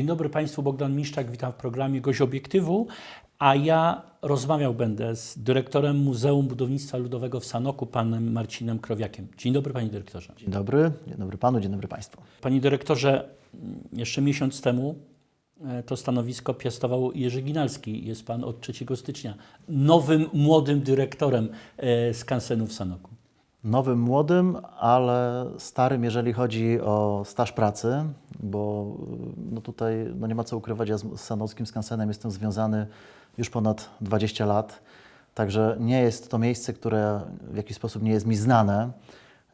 Dzień dobry Państwu, Bogdan Miszczak, witam w programie Gość Obiektywu, a ja rozmawiał będę z dyrektorem Muzeum Budownictwa Ludowego w Sanoku, panem Marcinem Krowiakiem. Dzień dobry Panie Dyrektorze. Dzień dobry, dzień dobry panu, dzień dobry państwu. Panie Dyrektorze, m, jeszcze miesiąc temu e, to stanowisko piastował Jerzy Ginalski. Jest Pan od 3 stycznia nowym, młodym dyrektorem e, skansenu w Sanoku. Nowym, młodym, ale starym, jeżeli chodzi o staż pracy, bo no tutaj no nie ma co ukrywać, ja z Sanockim Skansenem jestem związany już ponad 20 lat, także nie jest to miejsce, które w jakiś sposób nie jest mi znane.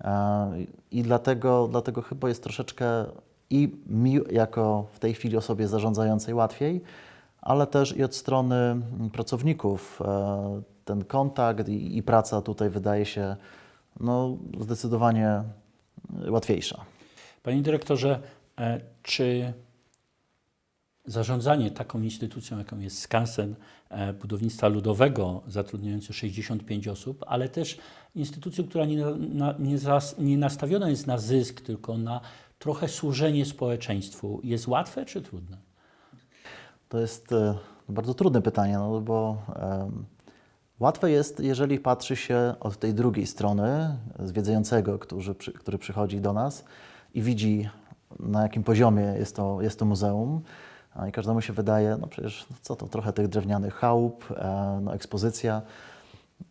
E, i dlatego, dlatego chyba jest troszeczkę i mi jako w tej chwili osobie zarządzającej łatwiej, ale też i od strony pracowników. E, ten kontakt i, i praca tutaj wydaje się no, zdecydowanie łatwiejsza. Panie Dyrektorze, e, czy zarządzanie taką instytucją, jaką jest Skansen e, Budownictwa Ludowego, zatrudniający 65 osób, ale też instytucją, która nie, na, nie, zas, nie nastawiona jest na zysk, tylko na trochę służenie społeczeństwu, jest łatwe czy trudne? To jest e, bardzo trudne pytanie, no bo em, łatwe jest, jeżeli patrzy się od tej drugiej strony, zwiedzającego, który, który przychodzi do nas i widzi, na jakim poziomie jest to, jest to muzeum. I każdemu się wydaje, no przecież co to, trochę tych drewnianych chałup, e, no ekspozycja,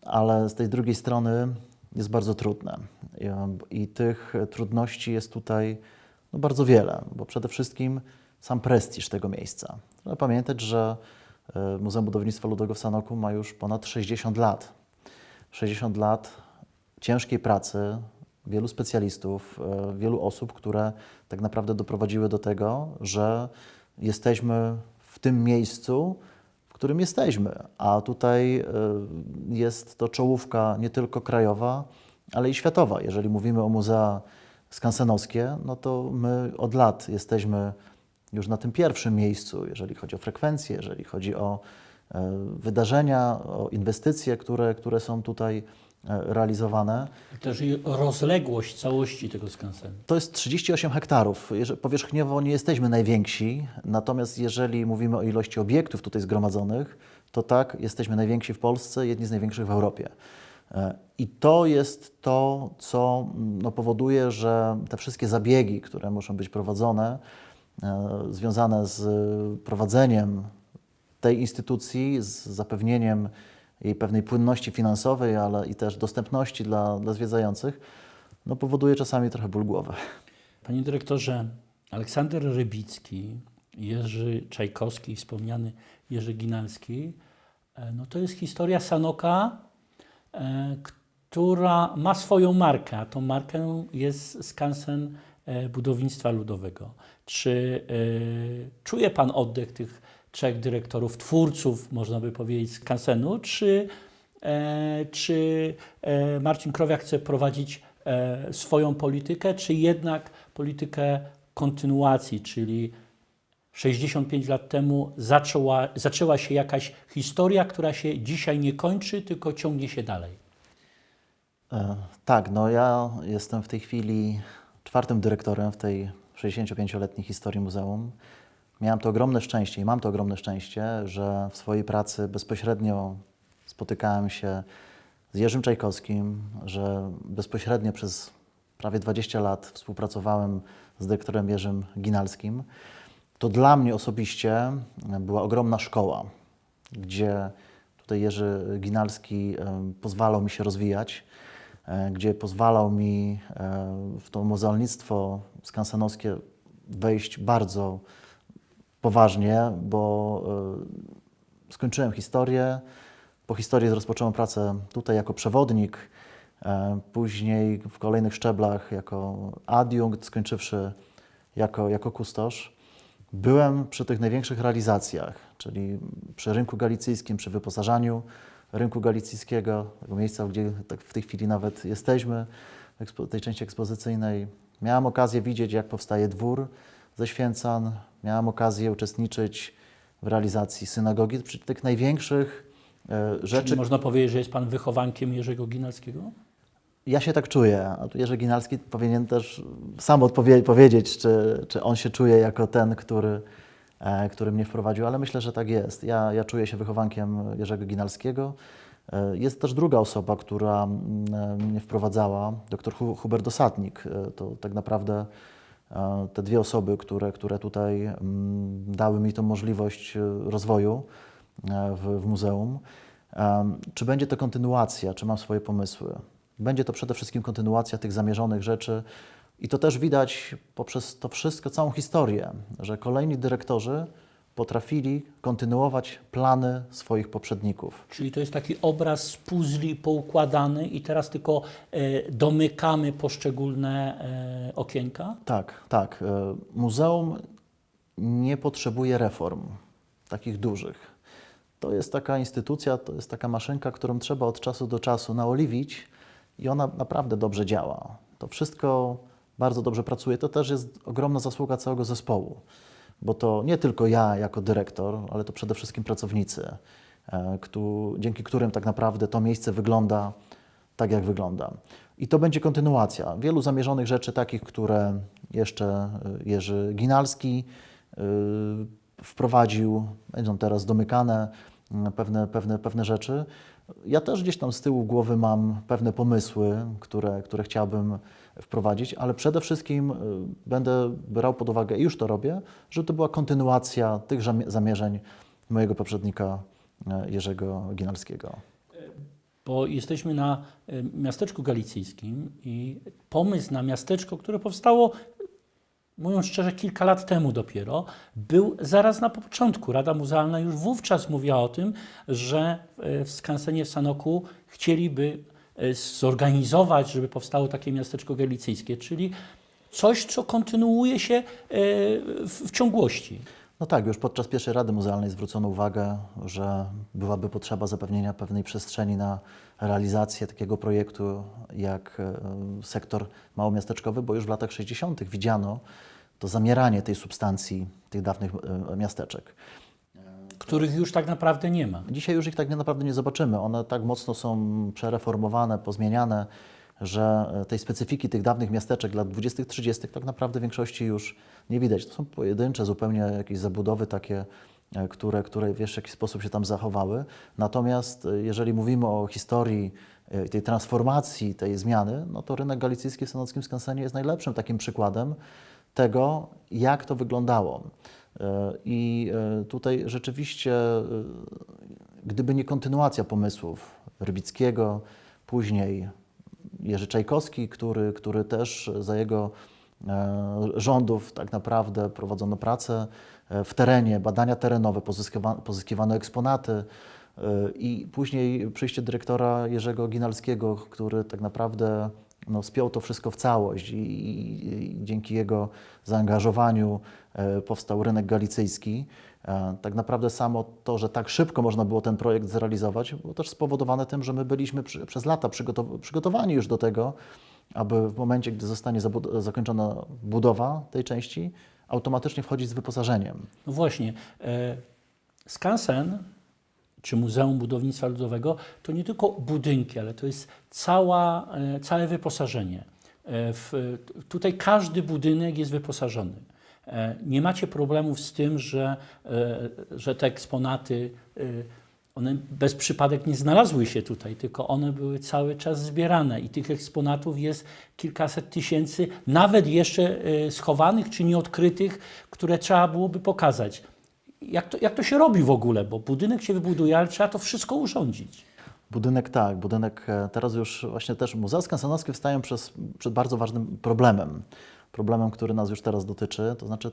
ale z tej drugiej strony jest bardzo trudne. I, tych trudności jest tutaj no, bardzo wiele, bo przede wszystkim sam prestiż tego miejsca. Trzeba pamiętać, że Muzeum Budownictwa Ludowego w Sanoku ma już ponad 60 lat. 60 lat ciężkiej pracy, wielu specjalistów, e, wielu osób, które tak naprawdę doprowadziły do tego, że jesteśmy w tym miejscu, w którym jesteśmy. A tutaj e, jest to czołówka nie tylko krajowa, ale i światowa. Jeżeli mówimy o muzea skansenowskie, no to my od lat jesteśmy już na tym pierwszym miejscu, jeżeli chodzi o frekwencję, jeżeli chodzi o e, wydarzenia, o inwestycje, które, które są tutaj e, realizowane. Też i rozległość całości tego skansenu. To jest 38 hektarów. Powierzchniowo nie jesteśmy najwięksi, natomiast jeżeli mówimy o ilości obiektów tutaj zgromadzonych, to tak, jesteśmy najwięksi w Polsce, jedni z największych w Europie. E, I to jest to, co mm, no, powoduje, że te wszystkie zabiegi, które muszą być prowadzone, związane z prowadzeniem tej instytucji, z zapewnieniem jej pewnej płynności finansowej, ale i też dostępności dla, dla zwiedzających, no, powoduje czasami trochę ból głowy. Panie dyrektorze, Aleksander Rybicki, Jerzy Czajkowski, wspomniany Jerzy Ginalski, e, no to jest historia Sanoka, e, która ma swoją markę, a tą marką jest skansen e, budownictwa ludowego. Czy e, czuje Pan oddech tych trzech dyrektorów, twórców, można by powiedzieć, skansenu, czy, e, czy e, Marcin Krowiak chce prowadzić e, swoją politykę, czy jednak politykę kontynuacji, czyli 65 lat temu zaczęła, zaczęła się jakaś historia, która się dzisiaj nie kończy, tylko ciągnie się dalej. E, Tak, no ja jestem w tej chwili czwartym dyrektorem w tej 65-letniej historii muzeum. Miałem to ogromne szczęście i mam to ogromne szczęście, że w swojej pracy bezpośrednio spotykałem się z Jerzym Czajkowskim, że bezpośrednio przez prawie 20 lat współpracowałem z dyrektorem Jerzym Ginalskim. To dla mnie osobiście była ogromna szkoła, gdzie tutaj Jerzy Ginalski pozwalał mi się rozwijać, gdzie pozwalał mi e, w to muzealnictwo skansenowskie wejść bardzo poważnie, bo e, skończyłem historię. Po historii rozpocząłem pracę tutaj jako przewodnik, e, później w kolejnych szczeblach jako adiunkt, skończywszy jako, jako kustosz. Byłem przy tych największych realizacjach, czyli przy rynku galicyjskim, przy wyposażaniu rynku galicyjskiego, tego miejsca, gdzie tak w tej chwili nawet jesteśmy, tej części ekspozycyjnej. Miałem okazję widzieć, jak powstaje dwór ze Święcan. Miałem okazję uczestniczyć w realizacji synagogi, przy tych największych e, rzeczy. Czyli można powiedzieć, że jest Pan wychowankiem Jerzego Ginalskiego? Ja się tak czuję, a tu Jerzy Ginalski powinien też sam odpowie- powiedzieć, czy, czy on się czuje jako ten, który który mnie wprowadził, ale myślę, że tak jest. Ja, ja czuję się wychowankiem Jerzego Ginalskiego. E, Jest też druga osoba, która mm, e, mnie wprowadzała, dr Hu- Hubert Dosadnik. E, To tak naprawdę e, te dwie osoby, które, które tutaj mm, dały mi tą możliwość e, rozwoju e, w, w muzeum. Czy będzie to kontynuacja, czy mam swoje pomysły? Będzie to przede wszystkim kontynuacja tych zamierzonych rzeczy i to też widać poprzez to wszystko, całą historię, że kolejni dyrektorzy potrafili kontynuować plany swoich poprzedników. Czyli to jest taki obraz z puzli poukładany i teraz tylko e, domykamy poszczególne e, okienka? Tak, tak. e, Muzeum nie potrzebuje reform takich dużych. To jest taka instytucja, to jest taka maszynka, którą trzeba od czasu do czasu naoliwić i ona naprawdę dobrze działa. To wszystko bardzo dobrze pracuje. To też jest ogromna zasługa całego zespołu, bo to nie tylko ja jako dyrektor, ale to przede wszystkim pracownicy, e, dzięki którym tak naprawdę to miejsce wygląda tak, jak wygląda. I to będzie kontynuacja wielu zamierzonych rzeczy, takich, które jeszcze y, Jerzy Ginalski y, wprowadził, będą teraz domykane pewne, pewne, pewne rzeczy. Ja też gdzieś tam z tyłu głowy mam pewne pomysły, które, które chciałbym wprowadzić, ale przede wszystkim y, będę brał pod uwagę, i już to robię, że to była kontynuacja tych zamie- zamierzeń mojego poprzednika y, Jerzego Ginalskiego. Bo jesteśmy na e, miasteczku galicyjskim i pomysł na miasteczko, które powstało, mówiąc szczerze, kilka lat temu dopiero, był zaraz na początku. Rada Muzealna już wówczas mówiła o tym, że w skansenie w Sanoku chcieliby zorganizować, żeby powstało takie miasteczko galicyjskie, czyli coś, co kontynuuje się e, w, ciągłości. No tak, już podczas pierwszej Rady Muzealnej zwrócono uwagę, że byłaby potrzeba zapewnienia pewnej przestrzeni na realizację takiego projektu jak e, sektor małomiasteczkowy, bo już w latach 60. widziano to zamieranie tej substancji tych dawnych miasteczek. Których już tak naprawdę nie ma. Dzisiaj już ich tak naprawdę nie zobaczymy. One tak mocno są przereformowane, pozmieniane, że e, tej specyfiki tych dawnych miasteczek lat 20., 30. tak naprawdę w większości już nie widać. To są pojedyncze zupełnie jakieś zabudowy takie, e, które, które w jakiś sposób się tam zachowały. Natomiast e, jeżeli mówimy o historii tej transformacji, tej zmiany, no to rynek galicyjski w Sanockim Skansenie jest najlepszym takim przykładem tego, jak to wyglądało. E, I e, tutaj rzeczywiście, e, gdyby nie kontynuacja pomysłów Rybickiego, później Jerzy Czajkowski, który, który też za jego rządów tak naprawdę prowadzono pracę w terenie, badania terenowe, pozyskiwa, pozyskiwano eksponaty i później przyjście dyrektora Jerzego Ginalskiego, który tak naprawdę no, spiął to wszystko w całość i, i, i dzięki jego zaangażowaniu e, powstał rynek galicyjski. E, tak naprawdę samo to, że tak szybko można było ten projekt zrealizować, było też spowodowane tym, że my byliśmy przy, przez lata przygotow- przygotowani już do tego, aby w momencie, gdy zostanie zakończona budowa tej części, automatycznie wchodzić z wyposażeniem. No właśnie, e, skansen czy Muzeum Budownictwa Ludowego to nie tylko budynki, ale to jest cała, e, całe wyposażenie. E, w, tutaj każdy budynek jest wyposażony. E, Nie macie problemów z tym, że, że te eksponaty, one bez przypadek nie znalazły się tutaj, tylko one były cały czas zbierane i tych eksponatów jest kilkaset tysięcy, nawet jeszcze schowanych czy nieodkrytych, które trzeba byłoby pokazać. Jak to, jak to się robi w ogóle? Bo budynek się wybuduje, ale trzeba to wszystko urządzić. Budynek tak, budynek e, teraz już właśnie też Muzea Skansenowskie wstają przez, przed bardzo ważnym problemem. Problemem, który nas już teraz dotyczy, to znaczy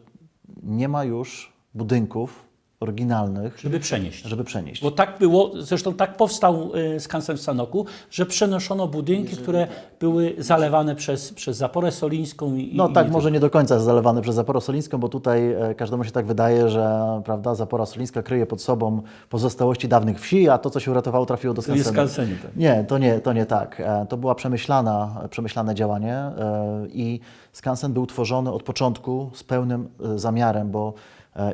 nie ma już budynków oryginalnych, Żeby przenieść. żeby przenieść. Bo tak było, zresztą tak powstał skansen w Sanoku, że przenoszono budynki, które były zalewane przez, przez zaporę solińską i No i tak, nie może nie do końca jest zalewany przez Zaporę Solińską, bo tutaj e, każdemu się tak wydaje, że prawda, Zapora Solińska kryje pod sobą pozostałości dawnych wsi, a to, co się uratowało, trafiło do skansenu. skansenie. Tak. Nie, to nie, to nie tak. E, To była przemyślana, przemyślane działanie e, i skansen był tworzony od początku z pełnym zamiarem, bo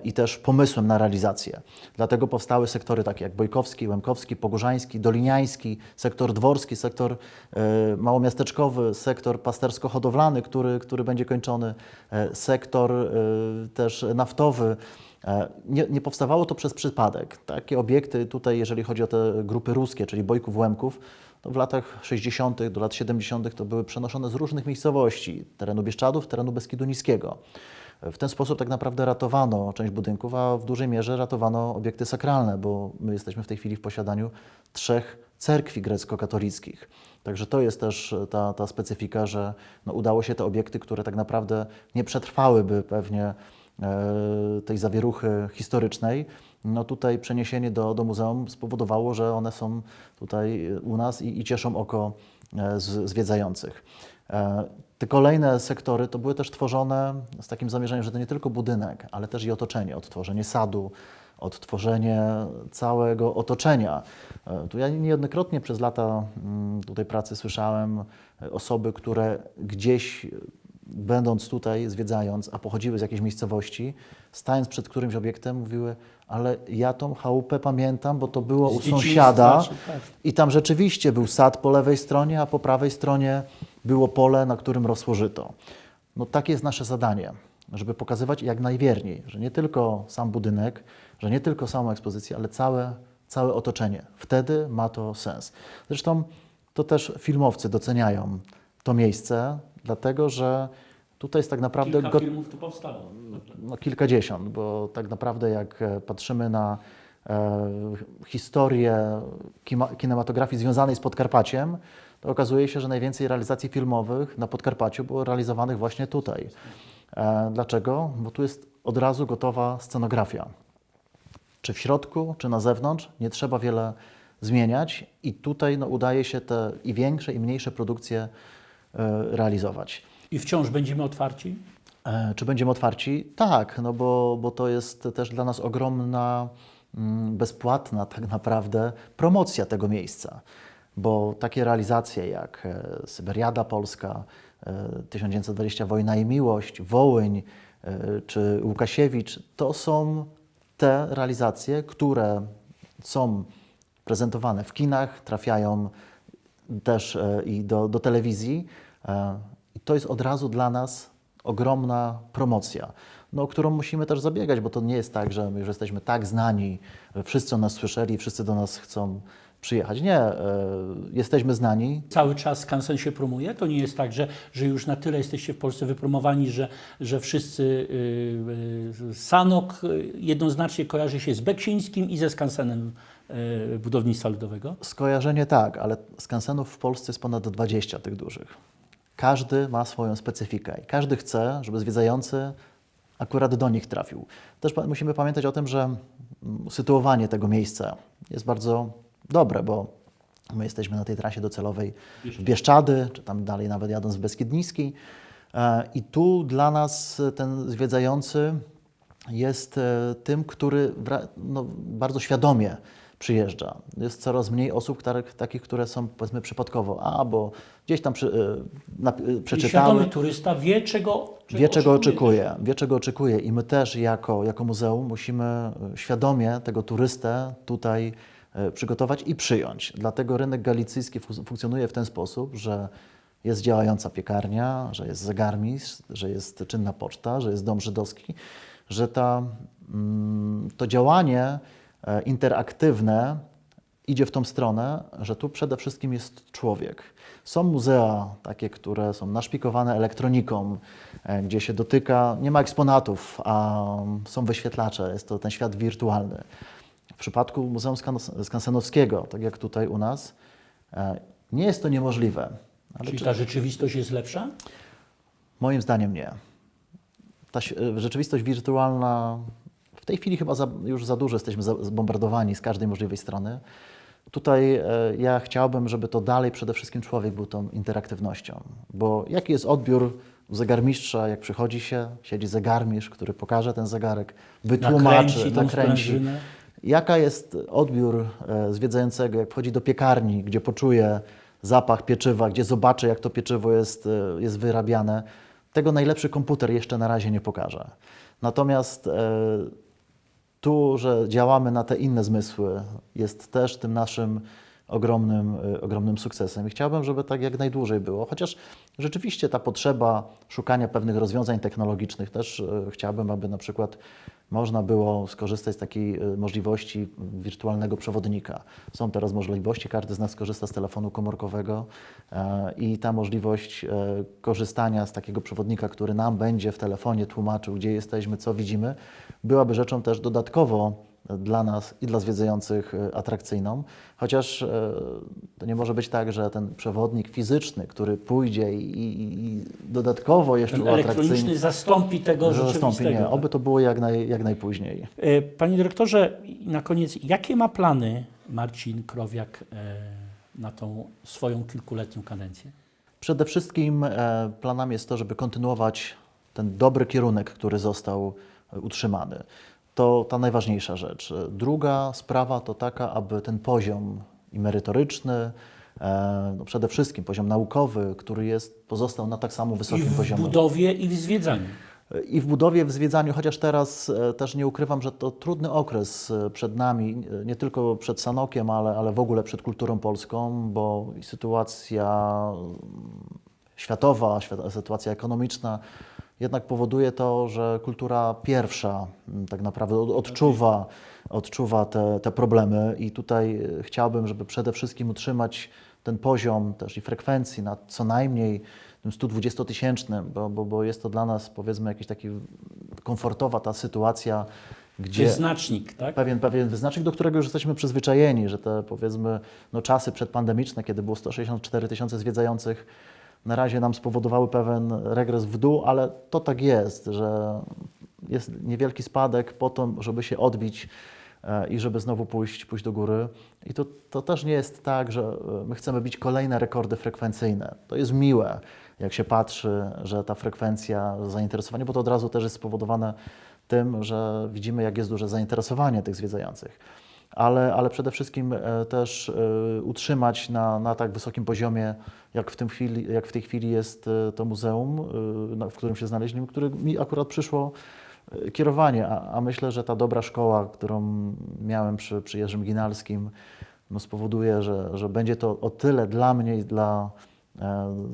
i też pomysłem na realizację. Dlatego powstały sektory takie jak Bojkowski, Łemkowski, Pogórzański, Doliniański, sektor dworski, sektor e, małomiasteczkowy, sektor pastersko-hodowlany, który, który będzie kończony, e, sektor e, też naftowy. E, Nie, nie powstawało to przez przypadek. Takie obiekty tutaj, jeżeli chodzi o te grupy ruskie, czyli Bojków Łemków, to w latach 60. do lat 70. to były przenoszone z różnych miejscowości, terenu Bieszczadów, terenu Beskidu Niskiego. W ten sposób tak naprawdę ratowano część budynków, a w dużej mierze ratowano obiekty sakralne, bo my jesteśmy w tej chwili w posiadaniu trzech cerkwi grecko-katolickich. Także to jest też ta, ta specyfika, że no, udało się te obiekty, które tak naprawdę nie przetrwałyby pewnie e, tej zawieruchy historycznej, no tutaj przeniesienie do, do muzeum spowodowało, że one są tutaj u nas i, i cieszą oko e, z, zwiedzających. E, Te kolejne sektory to były też tworzone z takim zamierzeniem, że to nie tylko budynek, ale też i otoczenie, odtworzenie sadu, odtworzenie całego otoczenia. E, Tu ja niejednokrotnie przez lata mm, tutaj pracy słyszałem e, osoby, które gdzieś będąc tutaj, zwiedzając, a pochodziły z jakiejś miejscowości, stając przed którymś obiektem, mówiły, ale ja tą chałupę pamiętam, bo to było u sąsiada czy tak? i tam rzeczywiście był sad po lewej stronie, a po prawej stronie było pole, na którym rosło żyto. No takie jest nasze zadanie, żeby pokazywać jak najwierniej, że nie tylko sam budynek, że nie tylko samą ekspozycję, ale całe, całe otoczenie. Wtedy ma to sens. Zresztą to też filmowcy doceniają to miejsce, dlatego że tutaj jest tak naprawdę Kilka filmów tu powstało. no, kilkadziesiąt, bo tak naprawdę jak e, patrzymy na e, historię kinematografii związanej z Podkarpaciem, to okazuje się, że najwięcej realizacji filmowych na Podkarpaciu było realizowanych właśnie tutaj. E, dlaczego? Bo tu jest od razu gotowa scenografia. Czy w środku, czy na zewnątrz, nie trzeba wiele zmieniać i tutaj no, udaje się te i większe, i mniejsze produkcje e, realizować. I wciąż będziemy otwarci? E, Czy będziemy otwarci? Tak, no bo, bo to jest też dla nas ogromna, mm, bezpłatna tak naprawdę promocja tego miejsca. Bo takie realizacje jak e, Syberiada Polska, e, 1920 Wojna i Miłość, Wołyń e, czy Łukasiewicz, to są te realizacje, które są prezentowane w kinach, trafiają też e, i do, do telewizji. E, I to jest od razu dla nas ogromna promocja, no, o którą musimy też zabiegać, bo to nie jest tak, że my już jesteśmy tak znani, że wszyscy o nas słyszeli, wszyscy do nas chcą przyjechać. Nie, e, jesteśmy znani, Cały czas skansen się promuje? To nie jest tak, że, że już na tyle jesteście w Polsce wypromowani, że, że wszyscy y, y, Sanok y, jednoznacznie kojarzy się z Beksińskim i ze skansenem y, budownictwa ludowego? Skojarzenie tak, ale skansenów w Polsce jest ponad 20 tych dużych. Każdy ma swoją specyfikę i każdy chce, żeby zwiedzający akurat do nich trafił. Też musimy pamiętać o tym, że mm, sytuowanie tego miejsca jest bardzo dobre, bo my jesteśmy na tej trasie docelowej w Bieszczady, czy tam dalej nawet jadąc w Beskid Niski. E, I tu dla nas ten zwiedzający jest e, tym, który no, bardzo świadomie przyjeżdża. Jest coraz mniej osób których, takich, które są powiedzmy przypadkowo, a bo gdzieś tam przy, e, Czyli przeczytały. świadomy turysta wie, czego, Wie, czego oczekuje, wie, czego oczekuje. I my też jako, jako muzeum musimy świadomie tego turystę tutaj przygotować i przyjąć. Dlatego rynek galicyjski fu- funkcjonuje w ten sposób, że jest działająca piekarnia, że jest zegarmistrz, że jest czynna poczta, że jest dom żydowski, że ta, mm, to działanie e, interaktywne idzie w tą stronę, że tu przede wszystkim jest człowiek. Są muzea takie, które są naszpikowane elektroniką, e, gdzie się dotyka, nie ma eksponatów, a są wyświetlacze, jest to ten świat wirtualny. W przypadku Muzeum Skan- Skansenowskiego, tak jak tutaj u nas, e, nie jest to niemożliwe. Ale Czyli czy- ta rzeczywistość jest lepsza? Moim zdaniem nie. Ta e, rzeczywistość wirtualna, w tej chwili chyba za, już za dużo jesteśmy zbombardowani z każdej możliwej strony. Tutaj e, ja chciałbym, żeby to dalej przede wszystkim człowiek był tą interaktywnością. Bo jaki jest odbiór u zegarmistrza, jak przychodzi się, siedzi zegarmistrz, który pokaże ten zegarek, wytłumaczy, Nakręci nakręci. Jaka jest odbiór e, zwiedzającego, jak wchodzi do piekarni, gdzie poczuje zapach pieczywa, gdzie zobaczy, jak to pieczywo jest, e, jest wyrabiane? Tego najlepszy komputer jeszcze na razie nie pokaże. Natomiast e, tu, że działamy na te inne zmysły, jest też tym naszym ogromnym, y, ogromnym sukcesem. I chciałbym, żeby tak jak najdłużej było, chociaż rzeczywiście ta potrzeba szukania pewnych rozwiązań technologicznych też y, chciałbym, aby na przykład można było skorzystać z takiej y, możliwości wirtualnego przewodnika. Są teraz możliwości, każdy z nas korzysta z telefonu komórkowego i ta możliwość korzystania z takiego przewodnika, który nam będzie w telefonie tłumaczył, gdzie jesteśmy, co widzimy, byłaby rzeczą też dodatkowo dla nas i dla zwiedzających e, atrakcyjną, chociaż e, to nie może być tak, że ten przewodnik fizyczny, który pójdzie i, i, i dodatkowo jeszcze Ten elektroniczny zastąpi tego że zastąpi. Nie, oby to było jak, naj, jak najpóźniej. E, Panie dyrektorze, na koniec, jakie ma plany Marcin Krowiak na tą swoją kilkuletnią kadencję? Przede wszystkim planem jest to, żeby kontynuować ten dobry kierunek, który został utrzymany. To ta najważniejsza rzecz. E, Druga sprawa to taka, aby ten poziom i merytoryczny, e, no przede wszystkim poziom naukowy, który jest, pozostał na tak samo I wysokim w poziomie. budowie, i w zwiedzaniu. I w budowie, w zwiedzaniu, chociaż teraz e, też nie ukrywam, że to trudny okres e, przed nami, e, nie tylko przed Sanokiem, ale, ale w ogóle przed kulturą polską, bo i sytuacja światowa, świat, sytuacja ekonomiczna jednak powoduje to, że kultura pierwsza mm, tak naprawdę od- odczuwa, odczuwa te, te problemy i tutaj e, chciałbym, żeby przede wszystkim utrzymać ten poziom też i frekwencji na co najmniej tym 120-tysięcznym, bo, bo, bo jest to dla nas powiedzmy jakiś taki komfortowa ta sytuacja, gdzie Wyznacznik, tak? pewien, pewien wyznacznik, do którego już jesteśmy przyzwyczajeni, że te powiedzmy no, czasy przedpandemiczne, kiedy było 164 tysiące zwiedzających, na razie nam spowodowały pewien regres w dół, ale to tak jest, że jest niewielki spadek po to, żeby się odbić e, i żeby znowu pójść, pójść do góry. I to, to też nie jest tak, że e, my chcemy bić kolejne rekordy frekwencyjne. To jest miłe, jak się patrzy, że ta frekwencja zainteresowania, bo to od razu też jest spowodowane tym, że widzimy, jak jest duże zainteresowanie tych zwiedzających. Ale, ale przede wszystkim e, też e, utrzymać na, na tak wysokim poziomie, jak w, tym chwili, jak w tej chwili jest e, to muzeum, w którym się znaleźliśmy, który mi akurat przyszło kierowanie, a, a myślę, że ta dobra szkoła, którą miałem przy, przy Jerzym Ginalskim, no spowoduje, że, że będzie to o tyle dla mnie i dla,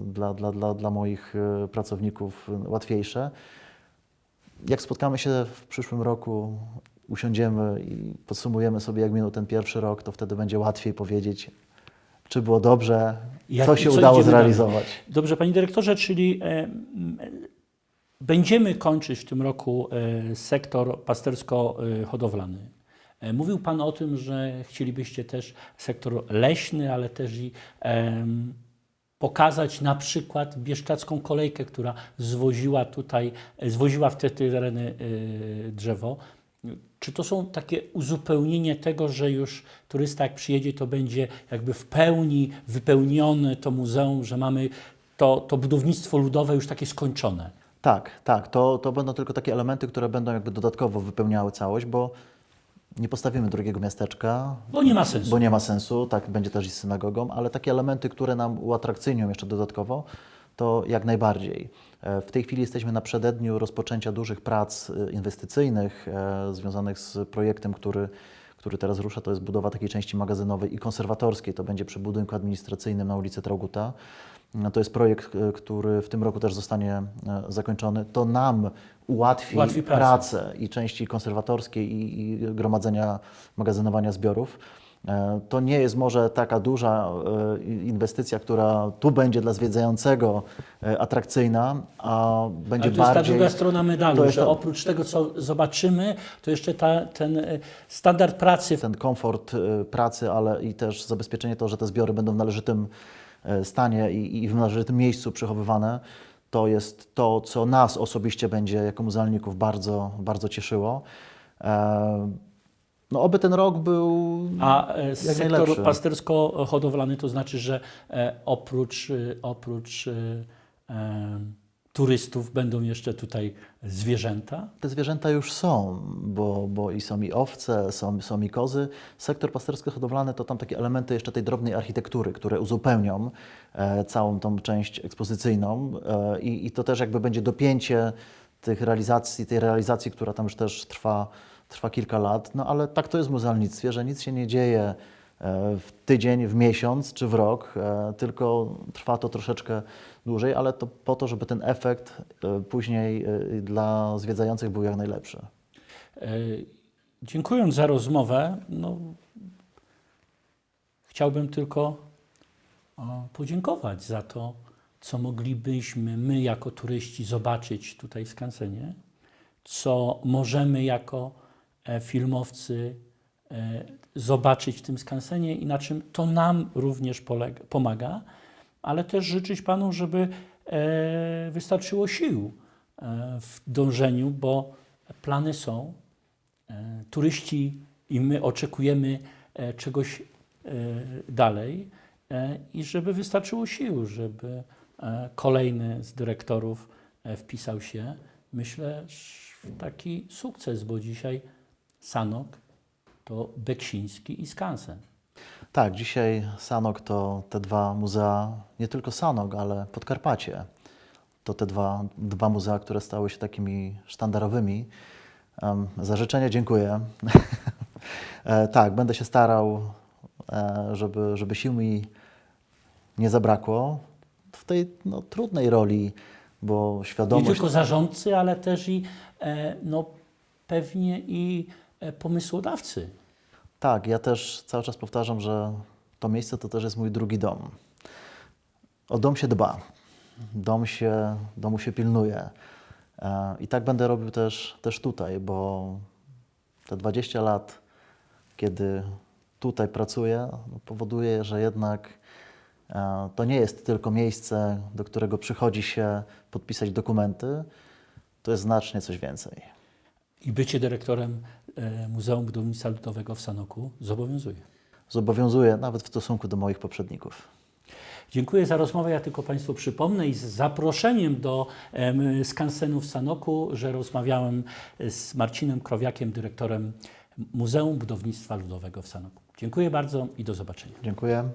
dla, dla, dla, dla moich pracowników łatwiejsze. Jak spotkamy się w przyszłym roku, usiądziemy i podsumujemy sobie, jak minął ten pierwszy rok, to wtedy będzie łatwiej powiedzieć, czy było dobrze, Jak- co się co udało idziemy dalej. zrealizować. Dobrze, panie dyrektorze, czyli e, e, będziemy kończyć w tym roku e, sektor pastersko-hodowlany. E, Mówił Pan o tym, że chcielibyście też sektor leśny, ale też i em, pokazać na przykład bieszczacką kolejkę, która zwoziła tutaj, e, zwoziła w te tereny e, drzewo. Czy to są takie uzupełnienie tego, że już turysta jak przyjedzie, to będzie jakby w pełni wypełnione to muzeum, że mamy to, to budownictwo ludowe już takie skończone? Tak, tak. To, to będą tylko takie elementy, które będą jakby dodatkowo wypełniały całość, bo nie postawimy drugiego miasteczka, Bo nie ma sensu. bo nie ma sensu, tak będzie też i z synagogą, ale takie elementy, które nam uatrakcyjnią jeszcze dodatkowo, to jak najbardziej. E, W tej chwili jesteśmy na przededniu rozpoczęcia dużych prac e, inwestycyjnych e, związanych z projektem, który, który teraz rusza. To jest budowa takiej części magazynowej i konserwatorskiej. To będzie przy budynku administracyjnym na ulicy Trauguta. To jest projekt, który w tym roku też zostanie zakończony. To nam ułatwi, Ułatwi pracę. pracę i części konserwatorskiej i, i gromadzenia, magazynowania zbiorów. E, To nie jest może taka duża e, inwestycja, która tu będzie dla zwiedzającego e, atrakcyjna, a będzie Ale to jest ta bardziej. druga strona medalu, to jest ta- oprócz tego, co zobaczymy, to jeszcze ta, ten standard pracy ten komfort pracy, ale i też zabezpieczenie to, że te zbiory będą w należytym stanie i, i w należytym miejscu przechowywane, to jest to, co nas osobiście będzie jako muzealników bardzo, bardzo cieszyło. No, oby ten rok był A e, jak sektor najlepszy. pastersko-hodowlany to znaczy, że e, oprócz, e, oprócz turystów będą jeszcze tutaj zwierzęta? Te zwierzęta już są, bo, bo i są i owce, są, są i kozy. Sektor pastersko-hodowlany to tam takie elementy jeszcze tej drobnej architektury, które uzupełnią e, całą tą część ekspozycyjną e, i, i to też jakby będzie dopięcie tych realizacji, tej realizacji, która tam już też trwa, trwa kilka lat. No ale tak to jest w muzealnictwie, że nic się nie dzieje w tydzień, w miesiąc czy w rok, e, tylko trwa to troszeczkę dłużej, ale to po to, żeby ten efekt e, później e, dla zwiedzających był jak najlepszy. E, Dziękując za rozmowę, no, chciałbym tylko podziękować za to, co moglibyśmy my jako turyści zobaczyć tutaj w Skansenie, co możemy jako e, filmowcy e, zobaczyć w tym skansenie i na czym to nam również polega, pomaga, ale też życzyć Panu, żeby e, wystarczyło sił e, w dążeniu, bo plany są, e, turyści i my oczekujemy e, czegoś e, dalej e, i żeby wystarczyło sił, żeby e, kolejny z dyrektorów e, wpisał się, myślę, w taki sukces, bo dzisiaj Sanok to Beksiński i Skansen. Tak, dzisiaj Sanok to te dwa muzea, nie tylko Sanok, ale Podkarpacie. To te dwa, dwa muzea, które stały się takimi sztandarowymi. Em, za życzenie dziękuję. e, tak, będę się starał, e, żeby, żeby sił mi nie zabrakło w tej no, trudnej roli, bo Nie świadomość... tylko zarządcy, ale też i e, no, pewnie i pomysłodawcy. Tak, ja też cały czas powtarzam, że to miejsce to też jest mój drugi dom. O dom się dba, dom się, domu się pilnuje. E, I tak będę robił też, też tutaj, bo te 20 lat, kiedy tutaj pracuję, no, powoduje, że jednak e, to nie jest tylko miejsce, do którego przychodzi się podpisać dokumenty, to jest znacznie coś więcej. I bycie dyrektorem e, Muzeum Budownictwa Ludowego w Sanoku zobowiązuje. Zobowiązuje nawet w stosunku do moich poprzedników. Dziękuję za rozmowę. Ja tylko Państwu przypomnę i z zaproszeniem do skansenu w Sanoku, że rozmawiałem z Marcinem Krowiakiem, dyrektorem Muzeum Budownictwa Ludowego w Sanoku. Dziękuję bardzo i do zobaczenia. Dziękuję.